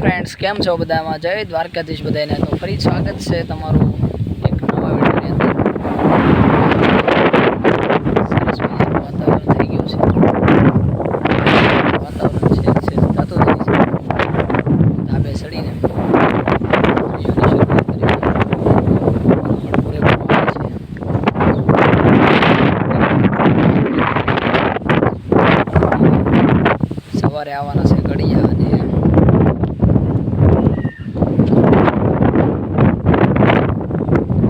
Friends કેમ છો બધામાં? જય દ્વારકાધીશ બધાને તો ફરી સ્વાગત છે તમારું એક નવા વિડીયોની અંદર. વાતાવરણ થઈ ગયું છે. વાતાવરણ છે ચડીને સવારે આવવાના છે ઘડિયા અને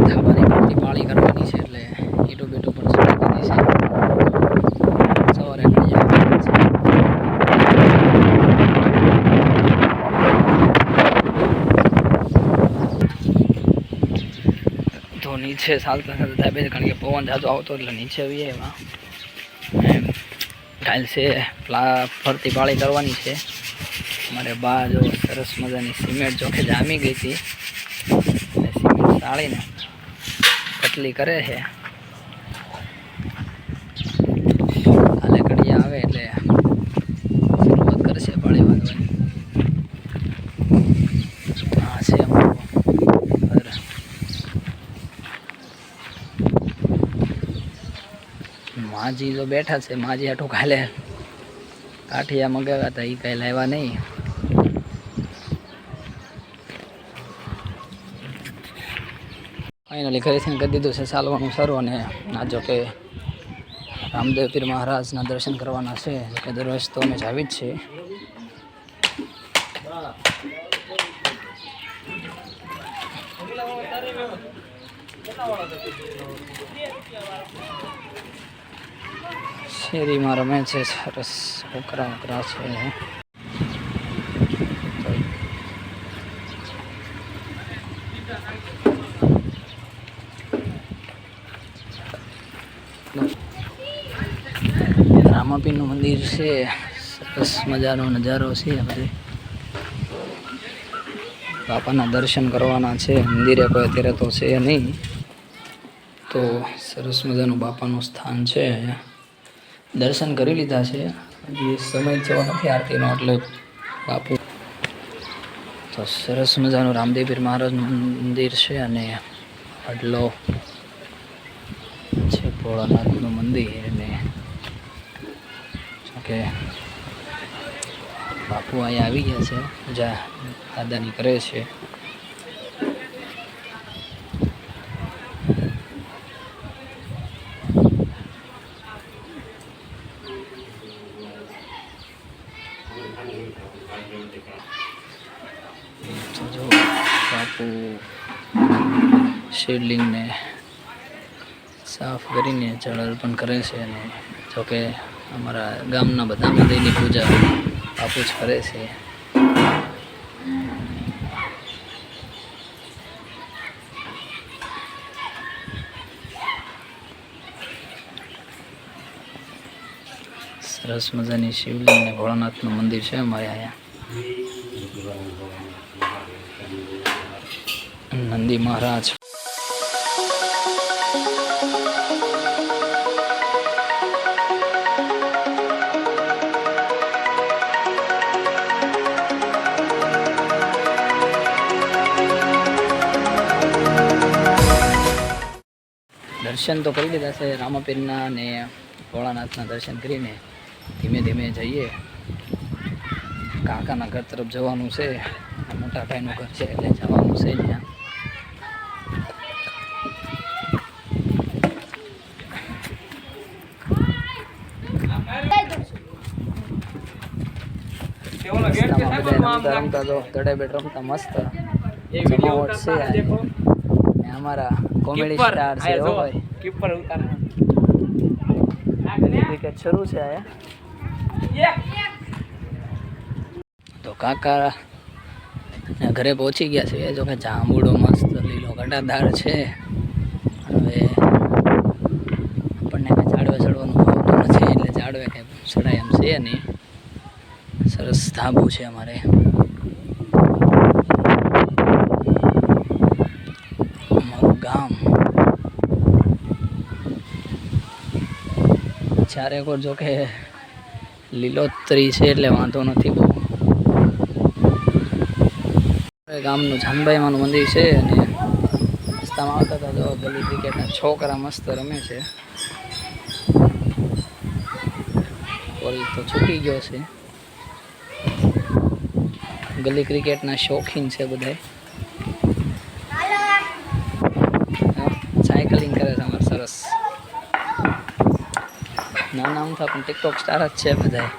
ધાબાની પટ્ટી પાળી કરવાની છે એટલે ઈટો બીટો પણ ચડાવી દીધી છે સવારે ઘડિયા આવવાના છે તો નીચે ચાલતા ચાલતા ધાબે કારણ કે પવન જાજો આવતો એટલે નીચે આવીએ એમાં. કાલ છે ફરતી પાળી કરવાની છે. મારે બા જો સરસ મજાની સિમેન્ટ ચોખે જામી ગઈ હતી. સિમેન્ટ સાળીને કટલી કરે છે કાલે ઘડિયા આવે એટલે શરૂઆત કરશે પાળી વાગવાની હા છે અમારું ઘર માજી તો બેઠા છે, માજી આટું કાલે કાઠિયા મગાવ્યા હતા એ કાંઈ લાવ્યા નહીં. ફાઇનલી ઘરેથી કરી દીધું છે, ચાલવાનું સારું અને આ જો કે રામદેવ પીર મહારાજના દર્શન કરવાના છે કે દરરોજ તો અમે જાવી જ છે શેરીમાં રમે છે, સરસ છોકરા છોકરા છે. રામાપીરનું મંદિર છે, સરસ મજાનો નજારો છે બધે. બાપાના દર્શન કરવાના છે, મંદિરે કોઈ અત્યારે તો છે નહીં. તો સરસ મજાનું બાપાનું સ્થાન છે. અહીંયા દર્શન કરી લીધા છે. હજી સમય જવા નથી આરતીનો, એટલે બાપુ તો સરસ મજાનું રામદેવીર મહારાજનું મંદિર છે અને આટલો છે ભોળાનાથનું મંદિર અને કે બાપુ અહીંયા આવી ગયા છે. પૂજા દાદાની કરે છે. જો, બાપુ શિવલિંગને સાફ કરીને જળ અર્પણ કરે છે અને જોકે અમારા ગામના બધા મંદિરની પૂજા બાપુ જ કરે છે. સરસ મજાની શિવલિંગ અને ભોળાનાથનું મંદિર છે અમારે અહીંયા. નંદી મહારાજ. દર્શન તો કરી લીધા છે રામાપીરના ને ભોળાનાથના દર્શન કરીને. ધીમે ધીમે જઈએ. કાકાના ઘર તરફ જવાનું છે. મોટા ભાઈનું ઘર છે એટલે જવાનું છે ત્યાં રમતા રમતા તો દડે બેટ રમતા મસ્ત. જમાવટ છે. અમારા કોમેડી સ્ટાર છે ભાઈ. કીપર ઉતાર ક્રિકેટ શરૂ છે આયા. તો કાકા ઘરે પહોંચી ગયા છે. જો કે જાંબુડો મસ્ત લીલો ઘટાદાર છે. હવે આપણને ઝાડવે ચડવાનું આવતું નથી, એટલે ઝાડવે કંઈ ચડાય એમ છે નહીં. સરસ ધાબુ છે અમારે. અમારું ગામ. ચારેકોર જો કે લીલોતરી છે એટલે વાંધો નથી બહુ. ગામનું જાનભાઈમાનું મંદિર છે અને રસ્તામાં આવતા હતા તો ગલી ક્રિકેટના છોકરા મસ્ત રમે છે. બોલ તો ચૂકી ગયો છે. ગલી ક્રિકેટના શોખીન છે બધા સાયકલિંગ કરે છે અમારે સરસ નાના અમથા પણ ટિકટોક સ્ટાર જ છે બધા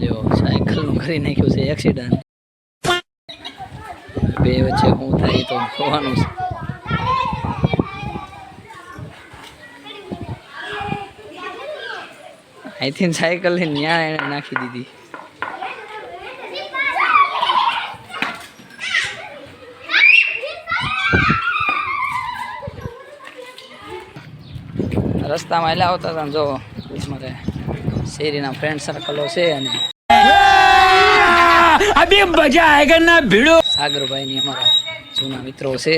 લ્યો સાયકલનું કરી નાખ્યું છે એક્સિડન્ટ બે વચ્ચે હું થાય તો જોવાનું છે. આઈ થિંક સાયકલ લઈને ન્યા નાખી દીધી. રસ્તામાં એલા આવતા હતા જો મારે શેરીના ફ્રેન્ડ સર્કલો છે અને અભી મજા આગળના ભીડો. સાગરભાઈ ની અમારા જૂના મિત્રો છે.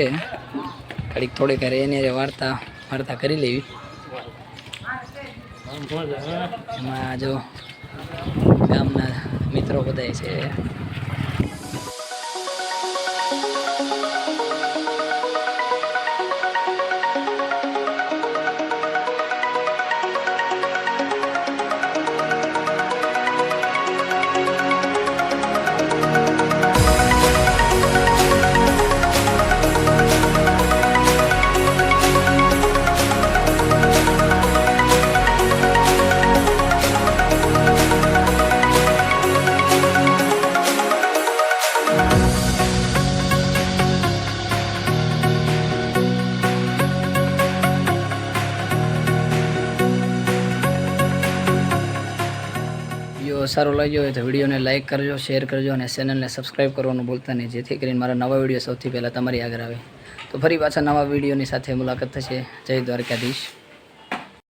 ઘડીક થોડીક ઘરે એને વાર્તા વાર્તા કરી લેવી. એમાં જો ગામના મિત્રો બધા છે. વીડિયો સારો લાગ્યો હોય તો વિડીયોને લાઇક કરજો, શેર કરજો અને ચેનલને સબસ્ક્રાઈબ કરવાનું ભૂલતા નહીં, જેથી કરીને મારા નવા વીડિયો સૌથી પહેલાં તમારી આગળ આવે. તો ફરી પાછા નવા વિડીયોની સાથે મુલાકાત થશે. જય દ્વારકાધીશ.